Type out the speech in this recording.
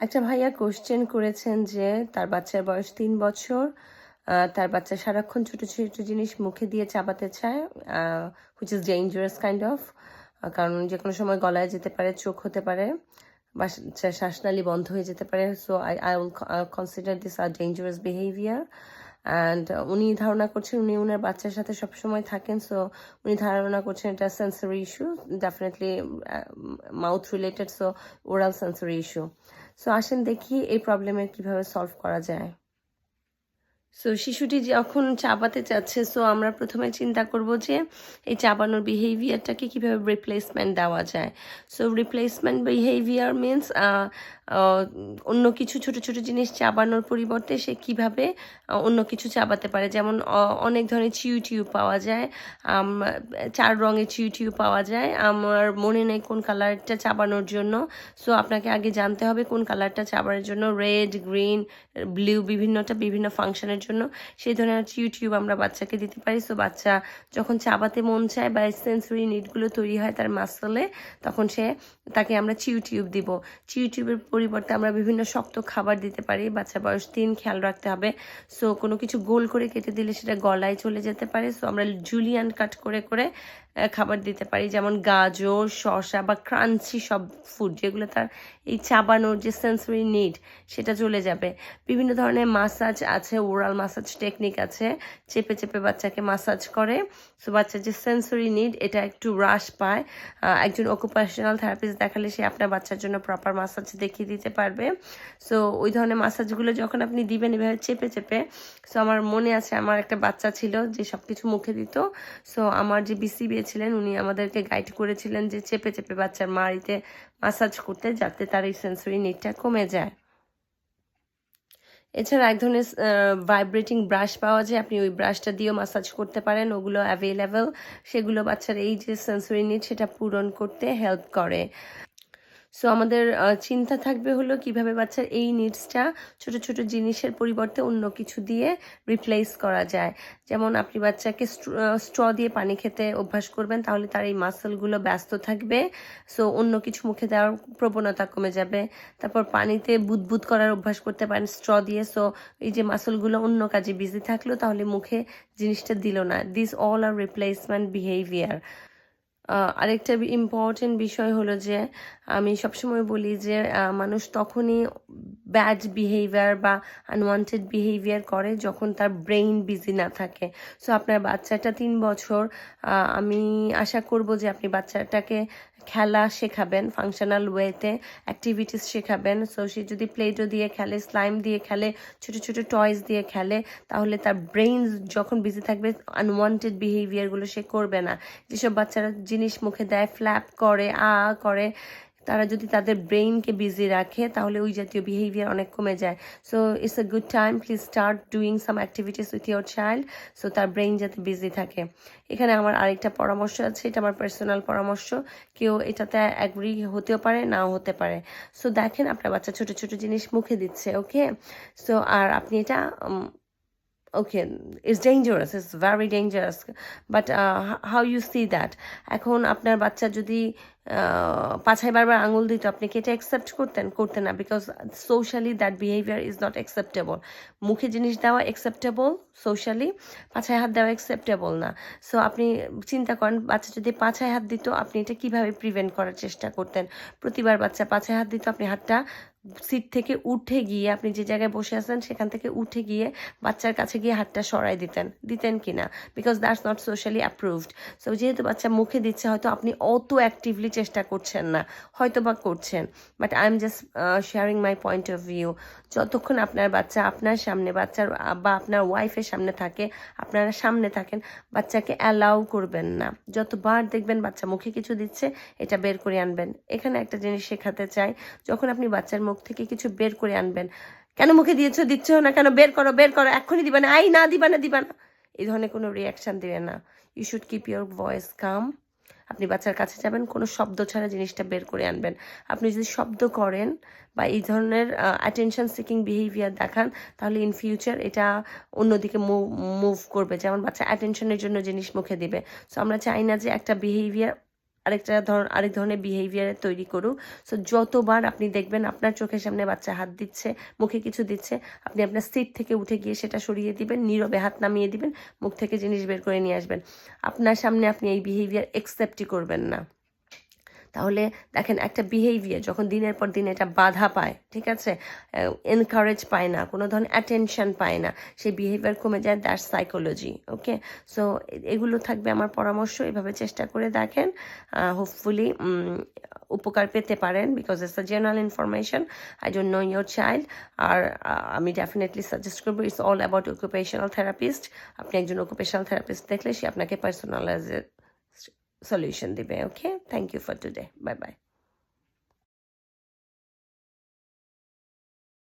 একটা ভাইয়া কোশ্চেন করেছেন যে, তার বাচ্চার বয়স তিন বছর তার বাচ্চা সারাক্ষণ ছোট ছোট জিনিস মুখে দিয়ে চাবাতে চায় which is dangerous kind of কারণ যে কোনো সময় গলায় যেতে পারে, চোখ হতে পারে বা শ্বাস- শ্বাসনালী বন্ধ হয়ে যেতে পারে so I I will consider this are dangerous behaviour and উনি ধারণা করছেন উনি ওনার বাচ্চার সাথে সবসময় থাকেন সো উনি ধারণা করছেন এটা sensory issue definitely mouth related so oral sensory issue so আসেন দেখি এই প্রবলেমের কীভাবে সলভ করা যায়। সো শিশুটি যখন চাপাতে চাচ্ছে সো আমরা প্রথমে চিন্তা করব যে এই চাপানোর বিহেভিয়ারটাকে কীভাবে রিপ্লেসমেন্ট দেওয়া যায়। সো রিপ্লেসমেন্ট বিহেভিয়ার মিনস অন্য কিছু ছোট ছোট জিনিস চাবানোর পরিবর্তে সে কীভাবে অন্য কিছু চাবাতে পারে। যেমন অনেক ধরনের চিউ টিউ পাওয়া যায় চার রঙের চিউ টিউ পাওয়া যায়। আমার মনে নেই কোন কালারটা চাবানোর জন্য। সো আপনাকে আগে জানতে হবে কোন কালারটা চাবানোর জন্য। রেড গ্রিন ব্লু বিভিন্নটা বিভিন্ন ফাংশনের জন্য। সেই ধরনের ইউটিউব আমরা বাচ্চাকে দিতে পারি। সো বাচ্চা যখন চাবাতে মন চায় বা সেন্সরি নিডগুলো তৈরি হয় তার মাসলে তখন সে তাকে আমরা চিউ টিউব দিব। চিউ টিউবের পরিবর্তে আমরা বিভিন্ন শক্ত খাবার দিতে পারি। বাচ্চা বয়স তিন, খেয়াল রাখতে হবে। সো কোনো কিছু গোল করে কেটে দিলে সেটা গলায় চলে যেতে পারে। সো আমরা জুলিয়ান কাট করে করে খাবার দিতে পারি, যেমন গাজর, শসা বা ক্রাঞ্চি সব ফুড যেগুলো তার এই চাবানোর যে সেন্সরি নিড সেটা চলে যাবে। বিভিন্ন ধরনের মাসাজ আছে ওরাল মাসাজ টেকনিক আছে, চেপে চেপে বাচ্চাকে মাসাজ করে। সো বাচ্চার যে সেন্সরি নিড এটা একটু হ্রাস পায়। একজন অকুপারেশনাল থেরাপিস্ট দেখালে সে আপনার বাচ্চার জন্য প্রপার মাসাজ দেখিয়ে দিতে পারবে। সো ওই ধরনের মাসাজগুলো যখন আপনি দিবেন এভাবে চেপে চেপে সো আমার মনে আছে, আমার একটা বাচ্চা ছিল যে সব কিছু মুখে দিত। সো আমার যে বিসিবি ছিলেন উনি আমাদেরকে গাইড করেছিলেন যে চেপে চেপে বাচ্চার মাড়িতে মাসাজ করতে যাতে তার এই সেন্সরি নিডটা কমে যায়। এছাড়া এক ধরনের ভাইব্রেটিং ব্রাশ পাওয়া যায়, আপনি ওই ব্রাশটা দিয়েও মাসাজ করতে পারেন, ওগুলো অ্যাভেলেবেল সেগুলো বাচ্চার এই যে সেন্সরি নিট সেটা পূরণ করতে হেল্প করে। সো আমাদের চিন্তা থাকবে হলো কীভাবে বাচ্চার এই নিডসটা ছোট ছোট জিনিসের পরিবর্তে অন্য কিছু দিয়ে রিপ্লেস করা যায়। যেমন আপনি বাচ্চাকে স্ট্র দিয়ে পানি খেতে অভ্যাস করবেন, তাহলে তার এই মাসেলগুলো ব্যস্ত থাকবে। সো অন্য কিছু মুখে দেওয়ার প্রবণতা কমে যাবে। তারপর পানিতে বুদবুদ করার অভ্যাস করতে পারেন স্ট্র দিয়ে। সো এই যে মাসেলগুলো অন্য কাজে বিজি থাকল, তাহলে মুখে জিনিসটা দিল না। This all are replacement behaviour আরেকটা ইম্পর্টেন্ট বিষয় হলো যে, আমি সবসময় বলি যে মানুষ তখনই ব্যাড বিহেভিয়ার বা আনওয়ান্টেড বিহেভিয়ার করে যখন তার ব্রেইন বিজি না থাকে। সো আপনার বাচ্চাটা তিন বছর আমি আশা করব যে আপনি বাচ্চাটাকে খেলা শেখাবেন ফাংশনাল ওয়েতে অ্যাক্টিভিটিস শেখাবেন। সো সে যদি প্লেটো দিয়ে খেলে স্লাইম দিয়ে খেলে, ছোট ছোট টয়েস দিয়ে খেলে, তাহলে তার ব্রেইন যখন বিজি থাকবে আনওয়ান্টেড বিহেভিয়ারগুলো সে করবে না। যেসব বাচ্চারা জিনিস মুখে দেয় ফ্ল্যাপ করে, আ করে, তারা যদি তাদের ব্রেইনকে বিজি রাখে, তাহলে ওই জাতীয় বিহেভিয়ার অনেক কমে যায়। So it's a good time please start doing some activities with your child so তার ব্রেইন যাতে বিজি থাকে। এখানে আমার আরেকটা পরামর্শ আছে, এটা আমার পার্সোনাল পরামর্শ। কেউ এটাতে অ্যাগ্রি হতেও পারে, নাও হতে পারে। সো দেখেন আপনার বাচ্চা ছোট ছোট জিনিস মুখে দিচ্ছে ওকে সো আর আপনি এটা um, okay it's dangerous it's very but how you see that? এখন আপনার বাচ্চা যদি পাছায় বারবার আঙুল দিত আপনি কি এটা অ্যাকসেপ্ট করতেন? করতেন না because socially that behaviour is not acceptable মুখে জিনিস দেওয়া অ্যাকসেপ্টেবল সোশ্যালি পাছায় হাত দেওয়া অ্যাকসেপ্টেবল না। সো আপনি চিন্তা করেন বাচ্চা যদি পাছায় হাত দিত আপনি এটা কীভাবে প্রিভেন্ট করার চেষ্টা করতেন? প্রতিবার বাচ্চা পাছায় হাত দিত আপনি হাতটা সিট থেকে উঠে গিয়ে আপনি যে জায়গায় বসে আছেন, সেখান থেকে উঠে গিয়ে বাচ্চার কাছে গিয়ে হাতটা সরাই দিতেন দিতেন কি না because that's not socially approved so যেহেতু বাচ্চা মুখে দিচ্ছে, হয়তো আপনি অত অ্যাক্টিভলি চেষ্টা করছেন না হয়তো বা করছেন। But I am just sharing my point of view যতক্ষণ আপনার বাচ্চা আপনার সামনে, বাচ্চার বা আপনার ওয়াইফের সামনে থাকে, আপনারা সামনে থাকেন, বাচ্চাকে অ্যালাউ করবেন না। যতবার দেখবেন বাচ্চা মুখে কিছু দিচ্ছে, এটা বের করে আনবেন। এখানে একটা জিনিস শেখাতে চাই, যখন আপনি বাচ্চার মুখ থেকে কিছু বের করে আনবেন। কেন মুখে দিয়েছ? দিচ্ছ না। কেন? বের করো বের করো। এক্ষুনি দিবা না। আই, না, দিবা না দিবা না। এই ধরনের কোনো রিয়াকশন দিবে না। You should keep your voice calm আপনি বাচ্চার কাছে যাবেন, কোনো শব্দ ছাড়া জিনিসটা বের করে আনবেন। আপনি যদি শব্দ করেন বা এই ধরনের অ্যাটেনশন সিকিং বিহেভিয়ার দেখান, তাহলে ইন ফিউচার এটা অন্যদিকে মুভ করবে। যেমন বাচ্চা অ্যাটেনশনের জন্য জিনিস মুখে দিবে। সো আমরা চাই না যে একটা বিহেভিয়ার আরেকটা ধরন আরেক ধরনের বিহেভিয়ার তৈরি করুক। সো যতবার আপনি দেখবেন আপনার চোখের সামনে বাচ্চা হাত দিচ্ছে, মুখে কিছু দিচ্ছে, আপনি আপনার সিট থেকে উঠে গিয়ে সেটা সরিয়ে দিবেন, নীরবে হাত নামিয়ে দিবেন, মুখ থেকে জিনিস বের করে নিয়ে আসবেন। আপনার সামনে আপনি এই বিহেভিয়ার একসেপ্টই করবেন না। তাহলে দেখেন একটা বিহেভিয়ার যখন দিনের পর দিন এটা বাধা পায়, ঠিক আছে? এনকারেজ পায় না, কোনো ধরনের অ্যাটেনশন পায় না, সেই বিহেভিয়ার কমে যায় দ্যাট সাইকোলজি ওকে সো এগুলো থাকবে আমার পরামর্শ, এভাবে চেষ্টা করে দেখেন হোপফুলি উপকার পেতে পারেন because it's a general information I don't know your child আর আমি ডেফিনেটলি সাজেস্ট করব it's all about occupational therapist আপনি একজন অকুপেশনাল থেরাপিস্ট দেখলে সে আপনাকে personalise solution okay? Thank you for today. Bye bye